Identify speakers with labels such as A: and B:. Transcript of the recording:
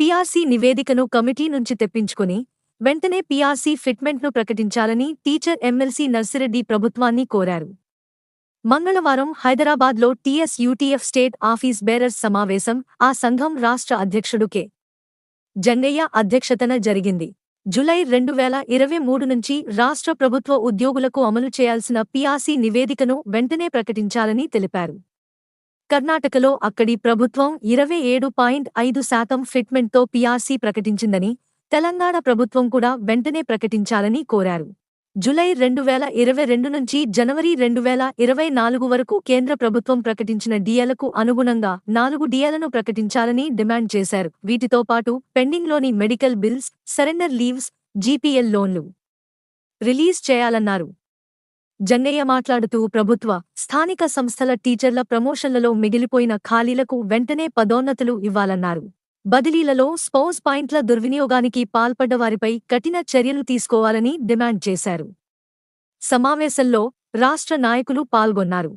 A: PRC నివేదికను committee నుంచి తెప్పించుకుని వెంటనే పీఆర్సీ ఫిట్మెంట్ను ప్రకటించాలని టీచర్ ఎమ్మెల్సీ నర్సిరెడ్డి ప్రభుత్వాన్ని కోరారు. మంగళవారం హైదరాబాద్లో టీఎస్యూటీఎఫ్ స్టేట్ ఆఫీస్ బేరర్స్ సమావేశం ఆ సంఘం రాష్ట్ర అధ్యక్షుడు కె. జంగయ్య అధ్యక్షతన జరిగింది. జులై రెండు వేల ఇరవై మూడు నుంచి రాష్ట్ర ప్రభుత్వ ఉద్యోగులకు అమలు చేయాల్సిన పీఆర్సీ నివేదికను వెంటనే ప్రకటించాలని తెలిపారు. కర్ణాటకలో అక్కడి ప్రభుత్వం ఇరవై ఏడు పాయింట్ ఐదు శాతం ఫిట్మెంట్తో పీఆర్సీ ప్రకటించిందని తెలంగాణ ప్రభుత్వం కూడా వెంటనే ప్రకటించాలని కోరారు. జులై రెండు వేల ఇరవై రెండు నుంచి జనవరి రెండు వేల ఇరవై నాలుగు వరకు కేంద్ర ప్రభుత్వం ప్రకటించిన డిఏలకు అనుగుణంగా నాలుగు డిఏలను ప్రకటించాలని డిమాండ్ చేశారు. వీటితో పాటు పెండింగ్లోని medical bills surrender leaves GPL లోన్లు రిలీజ్ చేయాలన్నారు. జంగయ్య మాట్లాడుతూ ప్రభుత్వ స్థానిక సంస్థల టీచర్ల ప్రమోషన్లలో మిగిలిపోయిన ఖాళీలకు వెంటనే పదోన్నతులు ఇవ్వాలన్నారు. బదిలీలలో స్పౌస్ పాయింట్ల దుర్వినియోగానికి పాల్పడ్డవారిపై కఠిన చర్యలు తీసుకోవాలని డిమాండ్ చేశారు. సమావేశంలో రాష్ట్ర నాయకులు పాల్గొన్నారు.